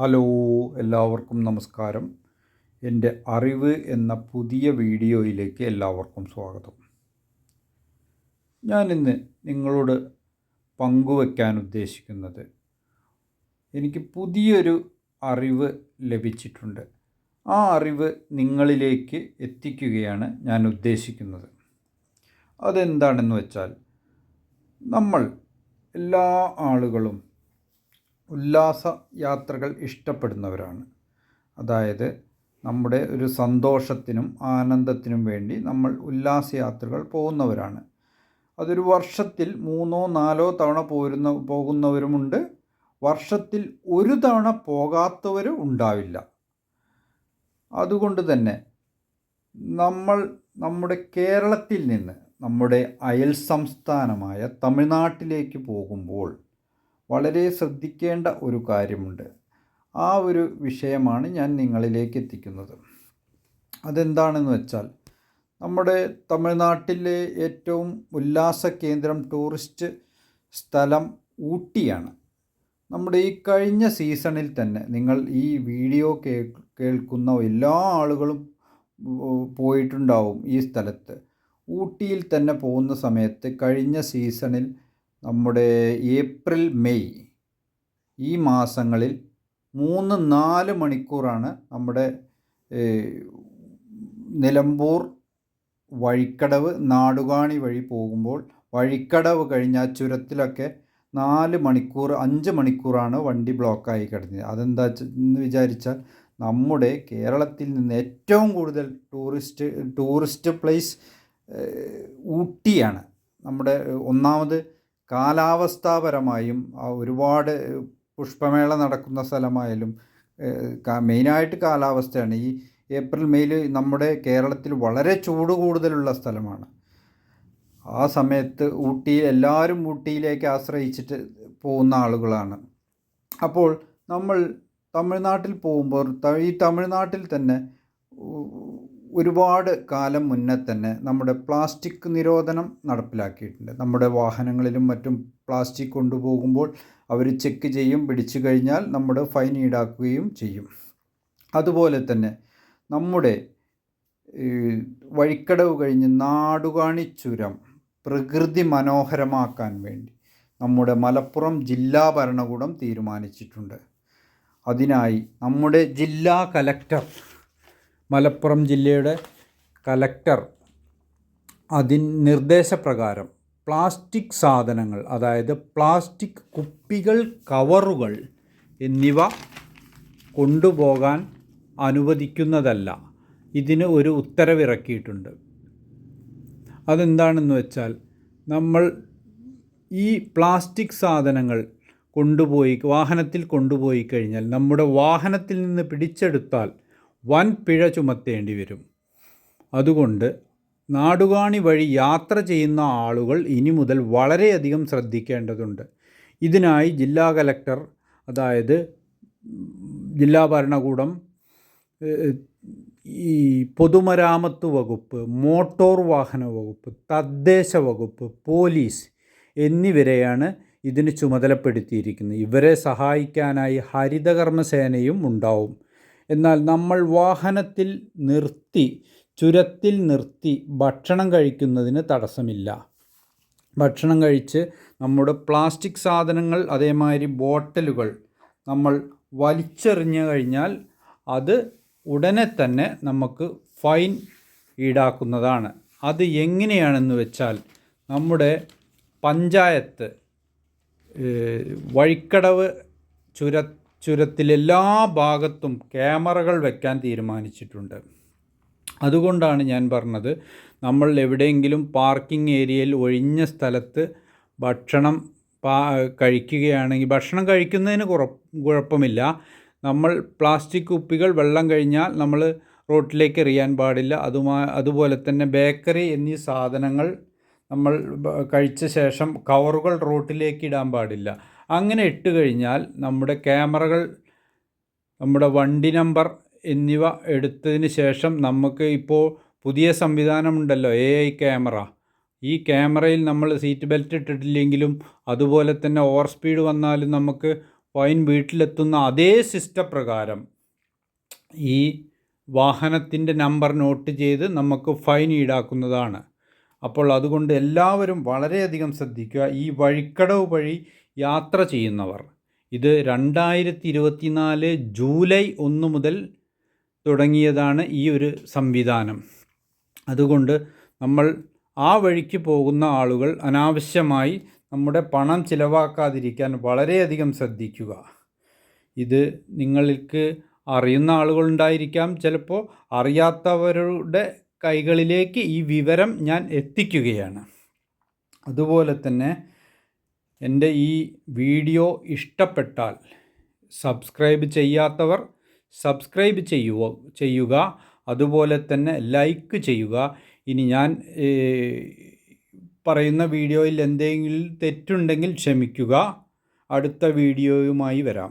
Hello എല്ലാവർക്കും നമസ്കാരം. എന്റെ അറിവ് എന്ന പുതിയ വീഡിയോയിലേക്ക് എല്ലാവർക്കും സ്വാഗതം. ഞാനിന്ന് നിങ്ങളോട് പങ്കുവെക്കാൻ ഉദ്ദേശിക്കുന്നത് എനിക്ക് പുതിയൊരു അറിവ് ലഭിച്ചിട്ടുണ്ട്. ആ അറിവ് നിങ്ങളിലേക്ക് എത്തിക്കുകയാണ് ഞാൻ ഉദ്ദേശിക്കുന്നത്. അതെന്താണെന്ന് വെച്ചാൽ നമ്മൾ എല്ലാ ആളുകളും ഉല്ലാസ യാത്രകൾ ഇഷ്ടപ്പെടുന്നവരാണ്. അതായത് നമ്മുടെ ഒരു സന്തോഷത്തിനും ആനന്ദത്തിനും വേണ്ടി നമ്മൾ ഉല്ലാസ യാത്രകൾ പോകുന്നവരാണ്. അതൊരു വർഷത്തിൽ മൂന്നോ നാലോ തവണ പോരുന്ന പോകുന്നവരുമുണ്ട്. വർഷത്തിൽ ഒരു തവണ പോകാത്തവരും ഉണ്ടാവില്ല. അതുകൊണ്ട് തന്നെ നമ്മൾ നമ്മുടെ കേരളത്തിൽ നിന്ന് നമ്മുടെ അയൽ സംസ്ഥാനമായ തമിഴ്നാട്ടിലേക്ക് പോകുമ്പോൾ വളരെ ശ്രദ്ധിക്കേണ്ട ഒരു കാര്യമുണ്ട്. ആ ഒരു വിഷയമാണ് ഞാൻ നിങ്ങളിലേക്ക് എത്തിക്കുന്നത് അതെന്താണെന്ന് വെച്ചാൽ നമ്മുടെ തമിഴ്നാട്ടിലെ ഏറ്റവും ഉല്ലാസ കേന്ദ്രം ടൂറിസ്റ്റ് സ്ഥലം ഊട്ടിയാണ്. നമ്മുടെ ഈ കഴിഞ്ഞ സീസണിൽ തന്നെ നിങ്ങൾ ഈ വീഡിയോ കേ കേൾക്കുന്ന എല്ലാ ആളുകളും പോയിട്ടുണ്ടാവും ഈ സ്ഥലത്ത്. ഊട്ടിയിൽ തന്നെ പോകുന്ന സമയത്ത് കഴിഞ്ഞ സീസണിൽ നമ്മുടെ ഏപ്രിൽ മെയ് ഈ മാസങ്ങളിൽ മൂന്ന് നാല് മണിക്കൂറാണ് നമ്മുടെ നിലമ്പൂർ വഴിക്കടവ് നാടുകാണി വഴി പോകുമ്പോൾ വഴിക്കടവ് കഴിഞ്ഞ ആ ചുരത്തിലൊക്കെ നാല് മണിക്കൂർ അഞ്ച് മണിക്കൂറാണ് വണ്ടി ബ്ലോക്കായി കിടന്നത്. അതെന്താ എന്ന് വിചാരിച്ചാൽ നമ്മുടെ കേരളത്തിൽ നിന്ന് ഏറ്റവും കൂടുതൽ ടൂറിസ്റ്റ് ടൂറിസ്റ്റ് പ്ലേസ് ഊട്ടിയാണ്. നമ്മുടെ ഒന്നാമത് കാലാവസ്ഥാപരമായും ഒരുപാട് പുഷ്പമേള നടക്കുന്ന സ്ഥലമായാലും മെയിനായിട്ട് കാലാവസ്ഥയാണ്. ഈ ഏപ്രിൽ മെയ്യിൽ നമ്മുടെ കേരളത്തിൽ വളരെ ചൂട് കൂടുതലുള്ള സ്ഥലമാണ്. ആ സമയത്ത് ഊട്ടിയിൽ എല്ലാവരും ഊട്ടിയിലേക്ക് ആശ്രയിച്ചിട്ട് പോകുന്ന ആളുകളാണ്. അപ്പോൾ നമ്മൾ തമിഴ്നാട്ടിൽ പോകുമ്പോൾ ഈ തമിഴ്നാട്ടിൽ തന്നെ ഒരുപാട് കാലം മുന്നേ തന്നെ നമ്മുടെ പ്ലാസ്റ്റിക് നിരോധനം നടപ്പിലാക്കിയിട്ടുണ്ട്. നമ്മുടെ വാഹനങ്ങളിലും മറ്റും പ്ലാസ്റ്റിക് കൊണ്ടുപോകുമ്പോൾ അവർ ചെക്ക് ചെയ്യും പിടിച്ചു കഴിഞ്ഞാൽ നമ്മുടെ ഫൈൻ ഈടാക്കുകയും ചെയ്യും. അതുപോലെ തന്നെ നമ്മുടെ വഴിക്കടവ് കഴിഞ്ഞ് നാടുകാണി ചുരം പ്രകൃതി മനോഹരമാക്കാൻ വേണ്ടി നമ്മുടെ മലപ്പുറം ജില്ലാ ഭരണകൂടം തീരുമാനിച്ചിട്ടുണ്ട്. അതിനായി നമ്മുടെ ജില്ലാ കലക്ടർ മലപ്പുറം ജില്ലയുടെ കലക്ടർ അതിൻ നിർദ്ദേശപ്രകാരം പ്ലാസ്റ്റിക് സാധനങ്ങൾ അതായത് പ്ലാസ്റ്റിക് കുപ്പികൾ കവറുകൾ എന്നിവ കൊണ്ടുപോകാൻ അനുവദിക്കുന്നതല്ല. ഇതിന് ഒരു ഉത്തരവിറക്കിയിട്ടുണ്ട്. അതെന്താണെന്ന് വെച്ചാൽ നമ്മൾ ഈ പ്ലാസ്റ്റിക് സാധനങ്ങൾ കൊണ്ടുപോയി വാഹനത്തിൽ കൊണ്ടുപോയി കഴിഞ്ഞാൽ നമ്മുടെ വാഹനത്തിൽ നിന്ന് പിടിച്ചെടുത്താൽ വൻ പിഴ ചുമത്തേണ്ടി വരും. അതുകൊണ്ട് നാടുകാണി വഴി യാത്ര ചെയ്യുന്ന ആളുകൾ ഇനി മുതൽ വളരെയധികം ശ്രദ്ധിക്കേണ്ടതുണ്ട്. ഇതിനായി ജില്ലാ കലക്ടർ അതായത് ജില്ലാ ഭരണകൂടം ഈ പൊതുമരാമത്ത് വകുപ്പ് മോട്ടോർ വാഹന വകുപ്പ് തദ്ദേശ വകുപ്പ് പോലീസ് എന്നിവരെയാണ് ഇതിന് ചുമതലപ്പെടുത്തിയിരിക്കുന്നത്. ഇവരെ സഹായിക്കാനായി ഹരിതകർമ്മസേനയും ഉണ്ടാവും. എന്നാൽ നമ്മൾ വാഹനത്തിൽ നിർത്തി ചുരത്തിൽ നിർത്തി ഭക്ഷണം കഴിക്കുന്നതിന് തടസ്സമില്ല. ഭക്ഷണം കഴിച്ച് നമ്മുടെ പ്ലാസ്റ്റിക് സാധനങ്ങൾ അതേമാതിരി ബോട്ടലുകൾ നമ്മൾ വലിച്ചെറിഞ്ഞു കഴിഞ്ഞാൽ അത് ഉടനെ തന്നെ നമുക്ക് ഫൈൻ ഈടാക്കുന്നതാണ്. അത് എങ്ങനെയാണെന്ന് വെച്ചാൽ നമ്മുടെ പഞ്ചായത്ത് വഴിക്കടവ് ചുര ചുരത്തിലെല്ലാ ഭാഗത്തും ക്യാമറകൾ വയ്ക്കാൻ തീരുമാനിച്ചിട്ടുണ്ട്. അതുകൊണ്ടാണ് ഞാൻ പറഞ്ഞത് നമ്മൾ എവിടെയെങ്കിലും പാർക്കിംഗ് ഏരിയയിൽ ഒഴിഞ്ഞ സ്ഥലത്ത് ഭക്ഷണം പാ കഴിക്കുകയാണെങ്കിൽ ഭക്ഷണം കഴിക്കുന്നതിന് കുറ കുഴപ്പമില്ല. നമ്മൾ പ്ലാസ്റ്റിക് കുപ്പികൾ വെള്ളം കഴിഞ്ഞാൽ നമ്മൾ റോട്ടിലേക്ക് എറിയാൻ പാടില്ല. അതുമാ അതുപോലെ തന്നെ ബേക്കറി എന്നീ സാധനങ്ങൾ നമ്മൾ കഴിച്ച ശേഷം കവറുകൾ റോട്ടിലേക്ക് ഇടാൻ പാടില്ല. അങ്ങനെ ഇട്ട് കഴിഞ്ഞാൽ നമ്മുടെ ക്യാമറകൾ നമ്മുടെ വണ്ടി നമ്പർ എന്നിവ എടുത്തതിന് ശേഷം നമുക്ക് ഇപ്പോൾ പുതിയ സംവിധാനമുണ്ടല്ലോ എ ഐ ക്യാമറ. ഈ ക്യാമറയിൽ നമ്മൾ സീറ്റ് ബെൽറ്റ് ഇട്ടിട്ടില്ലെങ്കിലും അതുപോലെ തന്നെ ഓവർ സ്പീഡ് വന്നാലും നമുക്ക് ഫൈൻ വീട്ടിലെത്തുന്ന അതേ സിസ്റ്റം പ്രകാരം ഈ വാഹനത്തിന്റെ നമ്പർ നോട്ട് ചെയ്ത് നമുക്ക് ഫൈൻ ഈടാക്കുന്നതാണ്. അപ്പോൾ അതുകൊണ്ട് എല്ലാവരും വളരെയധികം ശ്രദ്ധിക്കുക. ഈ വഴിക്കടവ് വഴി യാത്ര ചെയ്യുന്നവർ. ഇത് രണ്ടായിരത്തി ഇരുപത്തിനാല് ജൂലൈ ഒന്ന് മുതൽ തുടങ്ങിയതാണ് ഈ ഒരു സംവിധാനം. അതുകൊണ്ട് നമ്മൾ ആ വഴിക്ക് പോകുന്ന ആളുകൾ അനാവശ്യമായി നമ്മുടെ പണം ചിലവാക്കാതിരിക്കാൻ വളരെയധികം ശ്രദ്ധിക്കുക. ഇത് നിങ്ങൾക്ക് അറിയുന്ന ആളുകളുണ്ടായിരിക്കാം ചിലപ്പോൾ അറിയാത്തവരുടെ കൈകളിലേക്ക് ഈ വിവരം ഞാൻ എത്തിക്കുകയാണ്. അതുപോലെ തന്നെ എന്റെ ഈ വീഡിയോ ഇഷ്ടപ്പെട്ടാൽ സബ്സ്ക്രൈബ് ചെയ്യാത്തവർ സബ്സ്ക്രൈബ് ചെയ്യുക ചെയ്യുക. അതുപോലെ തന്നെ ലൈക്ക് ചെയ്യുക. ഇനി ഞാൻ പറയുന്ന വീഡിയോയിൽ എന്തെങ്കിലും തെറ്റുണ്ടെങ്കിൽ ക്ഷമിക്കുക. അടുത്ത വീഡിയോയുമായി വരാം.